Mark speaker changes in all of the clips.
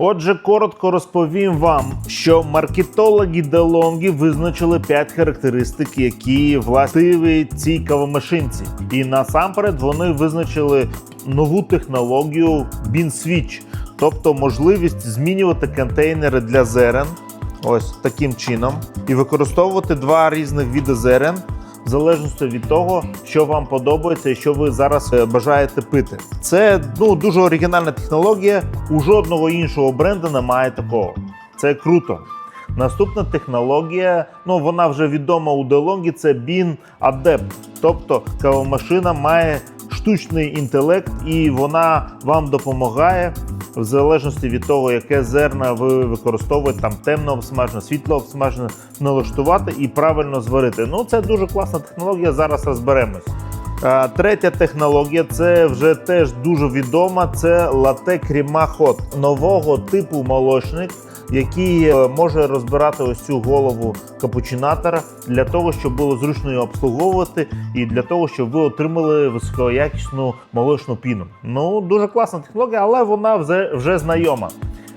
Speaker 1: Отже, коротко розповім вам, що маркетологи DeLonghi визначили 5 характеристик, які властиві цій кавомашинці. І насамперед вони визначили нову технологію Bean Switch, тобто можливість змінювати контейнери для зерен ось таким чином, і використовувати два різних види зерен. В залежності від того, що вам подобається і що ви зараз е, бажаєте пити. Це ну дуже оригінальна технологія. У жодного іншого бренду немає такого. Це круто. Наступна технологія, ну вона вже відома у DeLonghi, це Bean Adept. Тобто кавомашина має штучний інтелект, і вона вам допомагає в залежності від того, яке зерна ви використовуєте, там темно обсмажене, світло обсмажене, налаштувати і правильно зварити. Ну це дуже класна технологія. Зараз розберемось. Третя технологія це вже теж дуже відома. Це лате кріма хот нового типу молочник, який е, може розбирати ось цю голову капучинатора для того, щоб було зручно її обслуговувати, і для того, щоб ви отримали високоякісну молочну піну. Ну дуже класна технологія, але вона вже, вже знайома.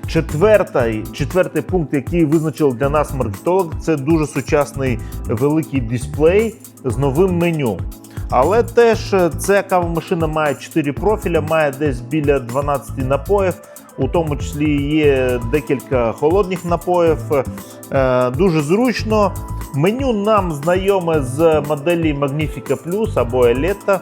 Speaker 1: Четвертий, четвертий пункт, який визначив для нас маркетолог, це дуже сучасний великий дисплей з новим меню. Але теж е, ця кавомашина має 4 профіля, має десь біля 12 напоїв, у тому числі є декілька холодних напоїв. Е, Дуже зручно. Меню нам знайоме з моделі Magnifica Plus або Eletta.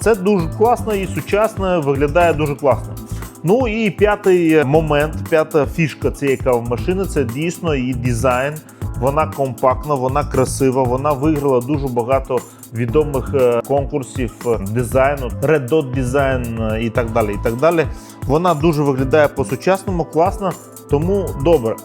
Speaker 1: Це дуже класно і сучасно, виглядає дуже класно. Ну і п'ятий момент, п'ята фішка цієї кавомашини це дійсно її дизайн. Вона компактна, вона красива, вона виграла дуже багато відомих е, конкурсів е, дизайну, Red Dot Design е, і так далі. і так далі. Вона дуже виглядає по-сучасному, класно, тому добре.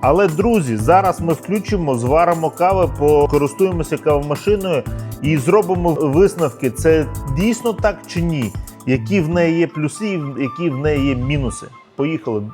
Speaker 1: Але друзі, зараз ми включимо, зваримо кави, покористуємося кавомашиною і зробимо висновки. Це дійсно так чи ні? Які в неї є плюси, які в неї є мінуси. Поїхали.